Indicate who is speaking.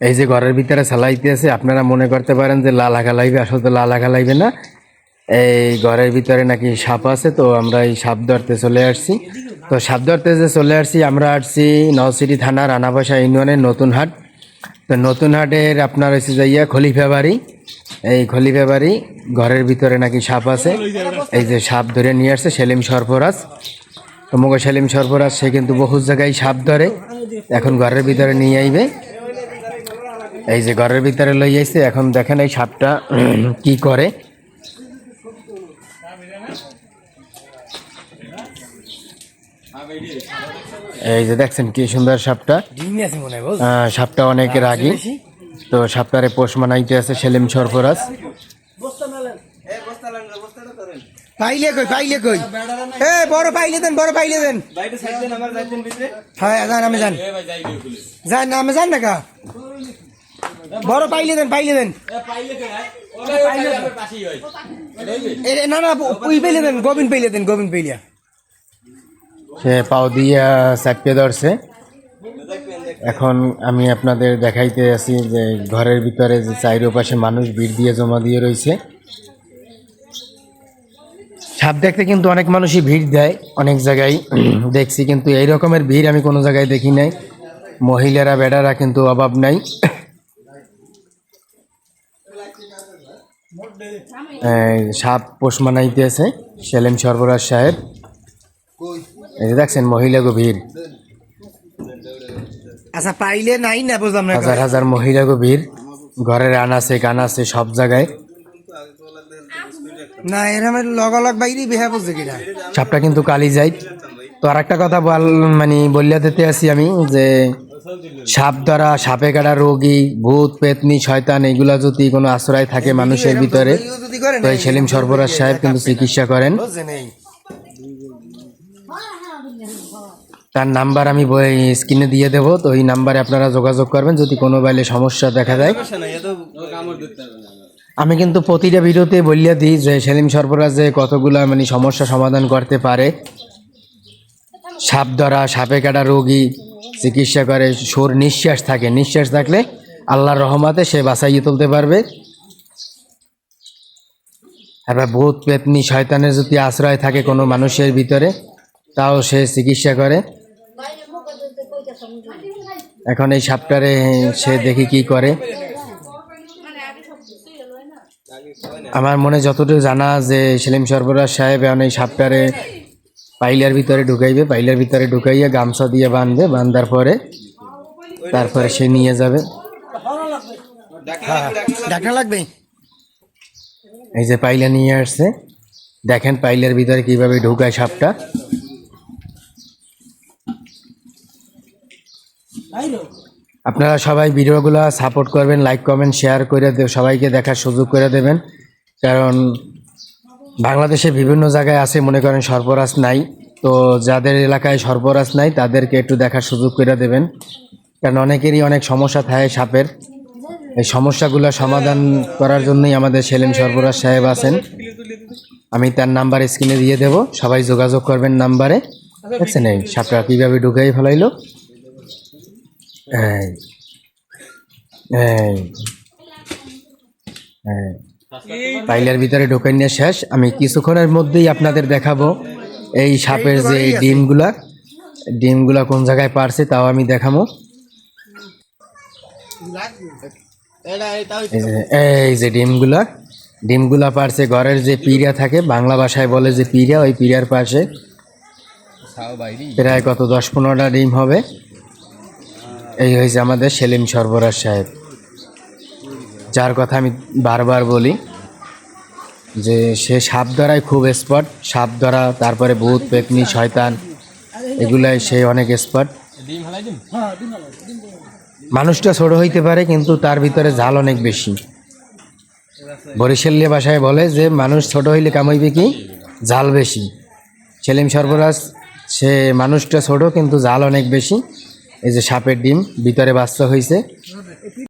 Speaker 1: এই যে ঘরের ভিতরে চালাইতে আছে, আপনারা মনে করতে পারেন যে লাল আঁকা লাইবে আসলে তো লাল আঁকা লাইবে না। এই ঘরের ভিতরে নাকি সাপ আছে, তো আমরা এই সাপ ধরতে চলে আসছি। তো সাপ ধরতে যে চলে আসছি, আমরা আসছি নওসিটি থানা রানাবাসা ইউনিয়নের নতুন হাট তো নতুন হাটের আপনার হচ্ছে যাইয়া খলিফা বাড়ি। এই খলিফা বাড়ি, ঘরের ভিতরে নাকি সাপ আছে। এই যে সাপ ধরে নিয়ে আসছে সেলিম সরফরাজ। তো মগ সেলিম সরফরাজ, সে কিন্তু বহু জায়গায় সাপ ধরে। এখন ঘরের ভিতরে নিয়ে আইবে। এই যে ঘরের ভিতরে লই আইছে এখন দেখেন এই সাপটা কি করে। এই যে দেখছেন কি সুন্দর সাপটা। সাপটা অনেক রাগী। তো সাপটারে পোষ মানাইতে আছে সেলিম সরফরাজ।
Speaker 2: পাইলে কই পাইলে কই? এ বড় পাইলে দেন বড় পাইলে দেন। হ্যাঁ যান আমি যান। যান আমি যান না কা? বড় পাইলে দেন পাইলে দেন। না না ওই দেন গোবিন পাইলে দেন গোবিন পাইলিয়া
Speaker 1: সে পাও দিয়া চাপিয়ে ধরছে। এখন আমি আপনাদের দেখাইতে আছি যে ঘরের ভিতরে যে চাইরো পাশে মানুষ ভিড় দিয়ে জমা দিয়ে রয়েছে। সাপ দেখতে কিন্তু অনেক মানুষই ভিড় দেয় অনেক জায়গায় দেখছি কিন্তু এই রকমের ভিড় আমি কোনো জায়গায় দেখি নাই। মহিলারা বেড়ারা কিন্তু অভাব নাই। সাপ পোষ মানাইতেছে সেলিম সরবরাজ সাহেব। এই দেখছেন মহিলা গভীর।
Speaker 2: আচ্ছা পাইলে নাই না বুঝলাম না
Speaker 1: হাজার হাজার মহিলা গভীর ঘরের আনাছে কানাছে সব জায়গায়।
Speaker 2: না এরকম লগলগ বাইরে বেহা বুঝছে কিনা।
Speaker 1: সাপটা কিন্তু কালি যায় তো আর একটা কথা বল মানে বলিয়া দিতে আছি আমি যে সাপ দ্বারা সাপে কাটা রোগী ভূত পেতনি শয়তান এগুলা যদি কোনো আশ্রয় থাকে মানুষের ভিতরে তো সেলিম সরবরাজ সাহেব কিন্তু চিকিৎসা করেন। তার নাম্বার আমি স্ক্রিনে দিয়ে দেবো তো এই নাম্বারে আপনারা যোগাযোগ করবেন যদি কোনো বাইলে সমস্যা দেখা দেয়। আমি কিন্তু প্রতিটা ভিডিওতে বলিয়া দিই যে সেলিম সরবরাজ যে কতগুলো মানে সমস্যা সমাধান করতে পারে। সাপ ধরা সাপে কাটা রোগী চিকিৎসা করে, সুর নিঃশ্বাস থাকে। নিঃশ্বাস থাকলে আল্লাহর রহমাতে সে বাঁচাইয়ে তুলতে পারবে। এবার ভূত, পেতনি, শয়তানের যদি আশ্রয় থাকে কোনো মানুষের ভিতরে, তাও সে চিকিৎসা করে। এখন এই সাপটারে সে দেখি কি করে। আমার মনে যতটুকু জানা যে সেলিম সরবরাজ সাহেব এখন এই সাপটারে পাইলার ভিতরে ঢুকাইবে পাইলার ভিতরে ঢুকাইয়া গামছা দিয়ে বাঁধবে বাঁধার পরে তারপরে সে নিয়ে যাবে।
Speaker 2: লাগবে?
Speaker 1: এই যে পাইলা নিয়ে আসছে। দেখেন পাইলার ভিতরে কীভাবে ঢুকায় সাপটা। আপনারা সবাই ভিডিওগুলো সাপোর্ট করবেন লাইক কমেন্ট শেয়ার করে সবাইকে দেখার সুযোগ করে দেবেন। কারণ বাংলাদেশে বিভিন্ন জায়গায় আছে, মনে করেন সর্বরাজ নাই। তো যাদের এলাকায় সর্বরাজ নাই, তাদেরকে একটু দেখার সুযোগ করে দেবেন। কারণ অনেকেরই অনেক সমস্যা থাকে সাপের। এই সমস্যাগুলো সমাধান করার জন্যই আমাদের সেলিম সর্বরাজ সাহেব আছেন। আমি তার নাম্বার স্ক্রিনে দিয়ে দেব। সবাই যোগাযোগ করবেন নাম্বারে। দেখছেন এই সাপটা কীভাবে ঢুকাই ফেলাইলো? এই এই। পাইলের ভিতরে ঢোকাই নিয়ে শেষ। আমি কিছুক্ষণের মধ্যেই আপনাদের দেখাবো এই সাপের যে ডিমগুলা। ডিমগুলা কোন জায়গায় পারছে তাও আমি দেখাবো। এই যে- ডিমগুলা। ডিমগুলা পারছে, ঘরের যে পিড়া থাকে, বাংলা ভাষায় বলে যে পিড়া ওই পিড়ার পাশে। প্রায় কত, দশ পনেরোটা ডিম হবে। এই হয়েছে আমাদের সেলিম সরবরাজ সাহেব। যার কথা আমি বারবার বলি, যে সে সাপ ধরায় খুব স্পট সাপ ধরা, তারপরে ভূত পেকনি শয়তান, এগুলাই সে অনেক স্পট মানুষটা ছোট হইতে পারে, কিন্তু তার ভিতরে ঝাল অনেক বেশি। বরিশালীয় ভাষায় বলে যে, মানুষ ছোট হইলে কামাইবে কি? জাল বেশি। সেলিম সর্বরাজ, সে মানুষটা ছোট, কিন্তু জাল অনেক বেশি। এই যে সাপের ডিম, ভিতরে বাচ্চা হয়েছে